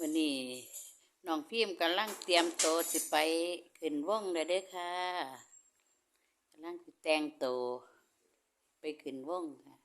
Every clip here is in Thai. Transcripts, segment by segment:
มื่อนี้น้องพิมพ์กำลังเตรียมโตสิไปขึ้นวงเลยเด้อค่ะกำลังแต่งโตไปขึ้นวงค่ะ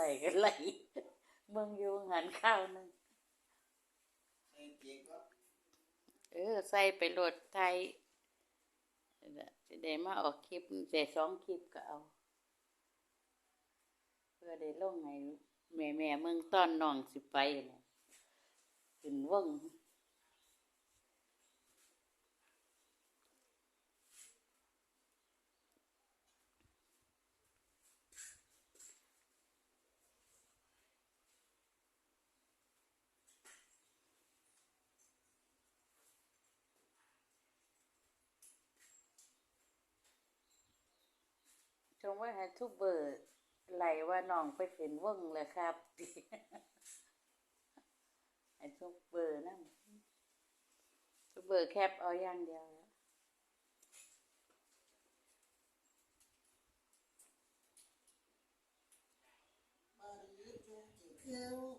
ไหลก็ไหลเบิ่งอยู่หันข้าวหนึงเออ ใส่ไปโหลดไทยจะได้มาออกคลิปแต่สองคลิปก็เอา เพื่อได้ลงไงแม่แม่เมืองต้อนน้องสิไปน่ะขึ้นวง ว่าให้ทุเบอร์ไหลว่าน้องไปเป็นวงเลยครับฮันทุเบอร์นั่นทุเบอร์แคบเอาอย่างเดียวแล้ว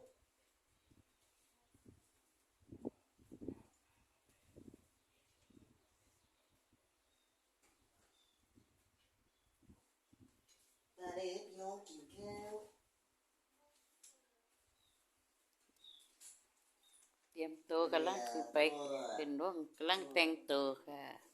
ตรียมตัวกำลังสิไปเป็นวงกำลังแต่งตัวค่ะ